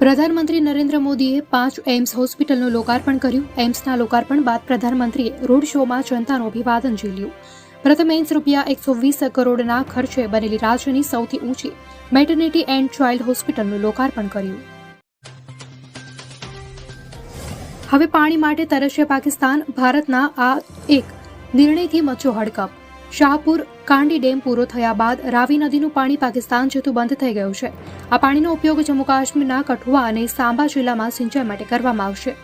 પ્રધાનમંત્રી નરેન્દ્ર મોદીએ પાંચ એમ્સ હોસ્પિટલનું લોકાર્પણ કર્યું. એમ્સના લોકાર્પણ બાદ પ્રધાનમંત્રીએ રોડ શોમાં જનતાનું અભિવાદન ઝીલ્યું. પ્રથમ એમ્સ રૂપિયા એકસો વીસ કરોડના ખર્ચે બનેલી રાજ્યની સૌથી ઊંચી મેટર્નિટી એન્ડ ચાઇલ્ડ હોસ્પિટલનું લોકાર્પણ કર્યું. હવે પાણી માટે તરસ્ય પાકિસ્તાન, ભારતના આ એક નિર્ણયથી મચ્યો હડકંપ. શાહપુર કાંડી ડેમ પૂરો થયા બાદ રાવી નદીનું પાણી પાકિસ્તાન જતું બંધ થઈ ગયું છે. આ પાણીનો ઉપયોગ જમ્મુ કાશ્મીરના કઠુઆ અને સાંબા જિલ્લામાં સિંચાઈ માટે કરવામાં આવશે.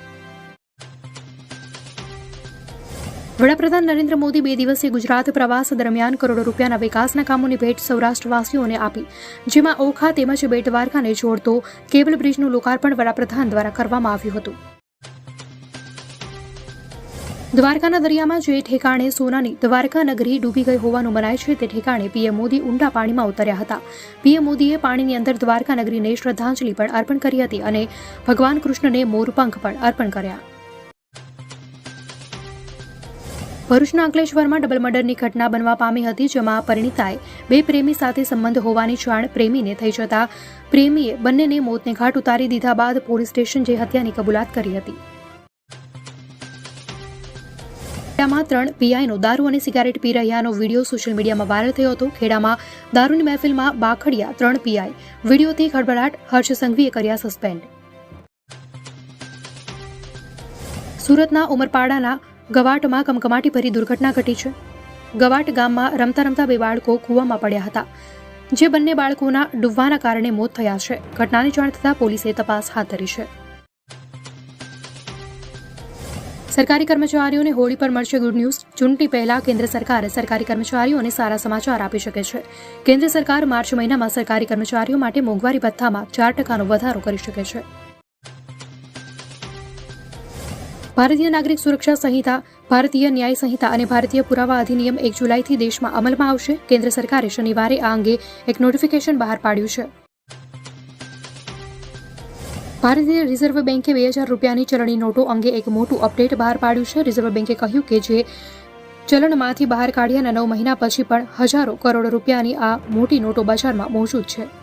વડાપ્રધાન નરેન્દ્ર મોદી બે દિવસીય ગુજરાત પ્રવાસ દરમિયાન કરોડો રૂપિયાના વિકાસના કામોની ભેટ સૌરાષ્ટ્રવાસીઓને આપી. જેમાં ઓખા તેમજ બેટ દ્વારકાને જોડતો કેબલ બ્રિજનું લોકાર્પણ વડાપ્રધાન દ્વારા કરવામાં આવ્યું હતું. દ્વારકાના દરિયામાં જે ઠેકાણે સોનાની દ્વારકા નગરી ડૂબી ગઈ હોવાનું મનાય છે, તે ઠેકાણે પીએમ મોદી ઊંડા પાણીમાં ઉતર્યા હતા. પીએમ મોદીએ પાણીની અંદર દ્વારકા નગરીને શ્રદ્ધાંજલિ પણ અર્પણ કરી હતી અને ભગવાન કૃષ્ણને મોરપંખ પણ અર્પણ કર્યા. ભરૂચના અંકલેશ્વરમાં ડબલ મર્ડરની ઘટના બનવા પામી હતી, જેમાં પરિણીતાએ બે પ્રેમી સાથે સંબંધ હોવાની જાણ પ્રેમીને થઈ જતા પ્રેમીએ બંનેને મોતને ઘાટ ઉતારી દીધા બાદ પોલીસ સ્ટેશન જઈ હત્યાની કબૂલાત કરી હતી. ખેડામાં ત્રણ પીઆઈનો દારૂ અને સિગારેટ પી રહ્યાનો વીડિયો સોશિયલ મીડિયામાં વાયરલ થયો હતો. ખેડામાં દારૂની મહેફિલમાં બાખડિયા ત્રણ પીઆઈ. વિડીયોથી ખળભળાટ હર્ષ સંઘવીએ કર્યા સસ્પેન્ડ. સુરતના ઉમરપાડાના ગવાટમાં કમકમાટી ભરી દુર્ઘટના ઘટી છે. ગવાટ ગામમાં રમતા રમતા બે બાળકો કૂવામાં પડ્યા હતા. જે બંને બાળકોના ડૂબવાના કારણે મોત થયા છે. ઘટનાની જાણ થતાં પોલીસે તપાસ હાથ ધરી છે. સરકારી કર્મચારીઓને હોળી પર મળશે ગુડ ન્યૂઝ. ચૂંટણી પહેલા કેન્દ્ર સરકાર સરકારી કર્મચારીઓને સારા સમાચાર આપી શકે છે. કેન્દ્ર સરકાર માર્ચ મહિનામાં સરકારી કર્મચારીઓ માટે મોંઘવારી ભથ્થામાં ચાર ટકાનો વધારો કરી શકે છે. ભારતીય નાગરિક સુરક્ષા સંહિતા, ભારતીય ન્યાય સંહિતા અને ભારતીય પુરાવા અધિનિયમ એક જુલાઈથી દેશમાં અમલમાં આવશે. કેન્દ્ર સરકારે શનિવારે આ અંગે એક નોટિફિકેશન બહાર પાડ્યું છે. ભારતીય રિઝર્વ બેન્કે બે હજાર રૂપિયાની ચલણી નોટો અંગે એક મોટું અપડેટ બહાર પાડ્યું છે. રિઝર્વ બેન્કે કહ્યું કે જે ચલણમાંથી બહાર કાઢ્યાના નવ મહિના પછી પણ હજારો કરોડ રૂપિયાની આ મોટી નોટો બજારમાં મોજૂદ છે.